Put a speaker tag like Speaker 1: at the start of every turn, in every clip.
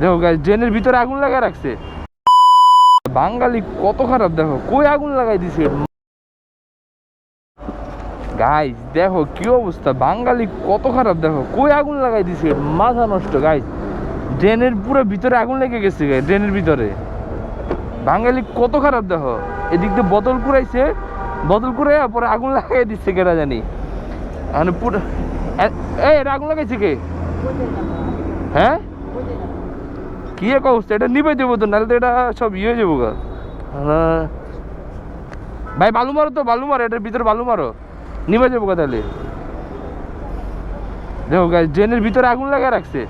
Speaker 1: দেখো ড্রেনের ভিতরে আগুন লাগায় রাখছে। বাঙালি কত খারাপ, দেখো, কই আগুন লাগাই দিছে? গাইস দেখো কি অবস্থা, বাঙালি কত খারাপ, দেখো, কই আগুন লাগাই দিছে? মাথা নষ্ট গাইস ড্রেনের পুরো ভিতরে আগুন লেগে গেছে গাইস ড্রেনের ভিতরে। বাঙালি কত খারাপ, দেখো, এদিক দিয়ে বোতল কুড়াইছে বোতল কুড়াই পরে আগুন লাগাই দিচ্ছে কেটা জানি। মানে পুরো এই আগুন লাগাইছে কে? হ্যাঁ? কি এক অবস্থা এটা নিবে দেবো তো নাহলে তো এটা সব ইয়ে হয়ে যাব গা। ভাই বালু মারো তো বালু মারো এটার ভিতরে বালু মারো নিবে যাব গা তাহলে দেখো গাছ ড্রেনের ভিতরে আগুন লাগায় রাখছে।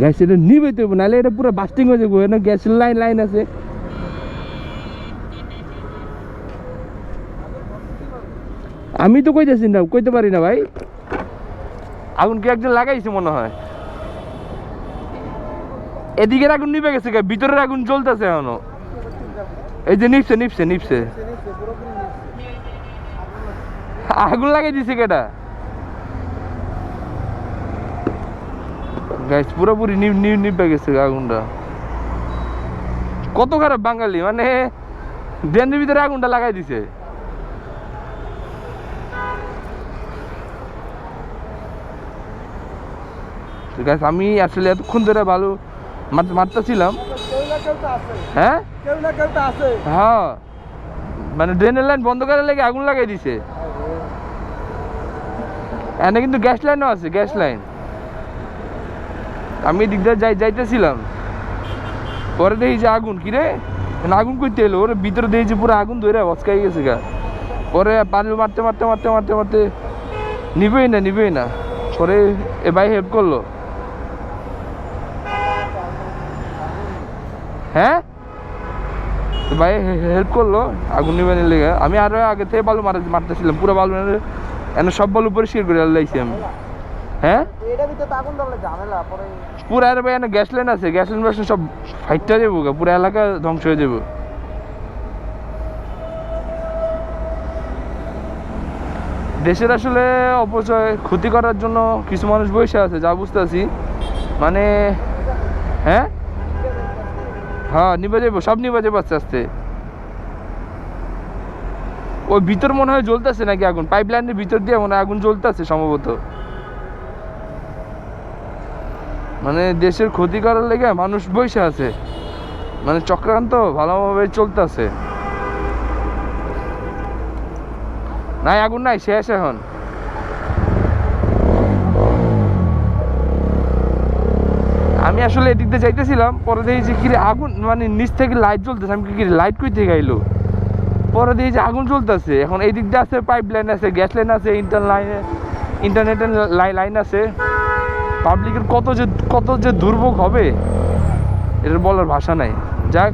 Speaker 1: গ্যাস এটা নিবে দেবো নাহলে এটা পুরো বাস্টিং হয়ে যাব গ্যাসের লাইন লাইন আছে আমি তো কইতেছি না, কইতে পারি না ভাই। আগুন কি একজন লাগাইছে মনে হয়? এদিকের আগুন নিবে গেছে ভিতরের আগুন জ্বলতেছে এখনও। এই যে নিপছে নিপছে নিপছে। আগুন লাগাই দিছে কেটা গাইস পুরোপুরি নিপে গেছে আগুনটা। কত খারাপ বাঙালি মানে ড্রেনের ভিতরে আগুনটা লাগাই দিছে। আছে আমি আসলে এতক্ষণ ধরে ভালো মার- মারতেছিলাম। হ্যাঁ? হ্যাঁ। মানে ড্রেনের লাইন বন্ধ করার লেগে আগুন লাগাই দিছে। এনে কিন্তু গ্যাস লাইনও আছে গ্যাস লাইন আমি এদিক দিয়ে যাই যাইতেছিলাম। পরে দেখি যে আগুন কিরে এখানে আগুন করতে এলো, ওর ভিতরে দেখি পুরো আগুন ধরে বসকাই গেছে গা। পরে পারল মারতে মারতে মারতে মারতে মারতে নিবেই না নিবেই না। পরে এ ভাই হেল্প করল। হ্যাঁ? ভাই হেল্প করল আগুন নিবানের লেগে আমি আরও আগে থেকে বালু মারা মারতেছিলাম পুরো বালু এনে সব বালু পরিষ্কার করে লাইছি আমি। হ্যাঁ?
Speaker 2: পরে
Speaker 1: আরে ভাই এনে গ্যাস লাইন আছে গ্যাস লাইন সব ফাইটটা যাব পুরো এলাকা ধ্বংস হয়ে যাব দেশের আসলে অপচয় ক্ষতি করার জন্য কিছু মানুষ বসে আছে যা বুঝতেছি। মানে হ্যাঁ? হ্যাঁ নিবে যাব সব নিবে যাব আস্তে আস্তে। ওই ভিতর মনে হয় জ্বলতেছে নাকি আগুন? পাইপ লাইনের ভিতর দিয়ে মনে হয় আগুন জ্বলতেছে সম্ভবত। মানে দেশের ক্ষতি করার লেগে মানুষ বসে আছে। মানে চক্রান্ত ভালোভাবে চলতেছে। নাই, আগুন নাই, শেষ এখন। আমি আসলে এদিক দিয়ে যাইতেছিলাম, পরে দেখি যে কিরে আগুন মানে নিচ থেকে লাইট জ্বলতেছে। আমি কি লাইট কই থেকে আইলো? পরে দেখি যে আগুন জ্বলতেছে। এখন এই দিক দিয়ে আছে পাইপ লাইন আছে গ্যাস লাইন আছে ইন্টার লাইনে ইন্টারনেটের লাইন আছে। পাবলিকের কত যে কত যে দুর্ভোগ হবে, এটার বলার ভাষা নাই। যাক,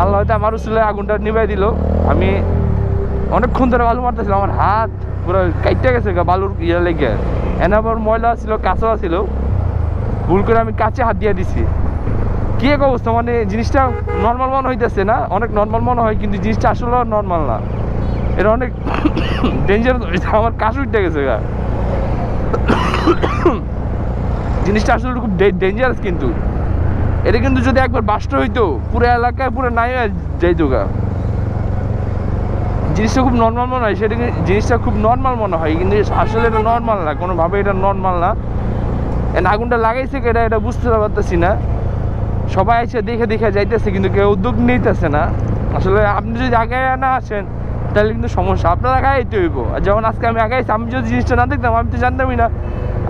Speaker 1: আল্লাহ হয়তো আমার উসুলে আগুনটা নিভাই দিল। আমি অনেকক্ষণ ধরে বালু মারতেছিলাম, আমার হাত পুরো কাইটে গেছে বালুর ইয়ে লেগে। এনে আবার ময়লা ছিল, কাঁচা ছিল। ভুল করে আমি কাছে হাত দিয়ে দিছি। কি এক অবস্থা? মানে জিনিসটা নর্মাল মনে হইতেছে না, অনেক নর্মাল মনে হয়, কিন্তু জিনিসটা আসলে নর্মাল না। এটা অনেক ডেঞ্জার আমার কাশ উঠতে গেছে গা। জিনিসটা আসলে খুব ডেঞ্জারাস কিন্তু। এটা কিন্তু যদি একবার বাস্ট হইতো, পুরো এলাকায়, পুরো নাই যাইতো গা। জিনিসটা খুব নর্মাল মনে হয়, সেটা জিনিসটা খুব নর্মাল মনে হয়, কিন্তু আসলে এটা নর্মাল না, কোনোভাবে এটা নর্মাল না। আগুনটা লাগাইছে এটা এটা বুঝতে পারতেছি না। সবাই এসে দেখে দেখে যাইতেছে, কিন্তু কেউ উদ্যোগ নিতেছে না। আসলে আপনি যদি আগে না আসেন, তাহলে কিন্তু সমস্যা। আপনার আগে আইতে হইব। আর যেমন আজকে আমি আগে আমি যদি জিনিসটা না দেখতাম, আমি তো জানতামই না।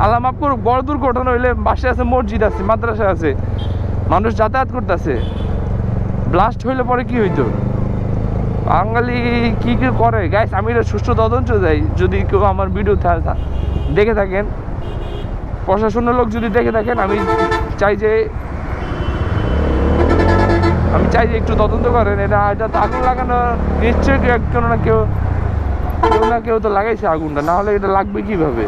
Speaker 1: আল্লাহ মাফ করুক, বড় দুর্ঘটনা হইলে বাসে আছে, মসজিদ আছে, মাদ্রাসা আছে। মানুষ যাতায়াত করতেছে। ব্লাস্ট হইলে পরে কি হইতো? বাঙালি কি কি করে? গাইস আমি এটা সুষ্ঠু তদন্ত যাই। যদি কেউ আমার ভিডিও দেখে থাকেন প্রশাসনের লোক যদি দেখে থাকেন, আমি চাই যে, আমি চাই যে একটু তদন্ত করেন। এটা এটা তো আগুন লাগানো, নিশ্চয়ই কেউ না কেউ কেউ না কেউ তো লাগাইছে আগুনটা। না হলে এটা লাগবে কীভাবে?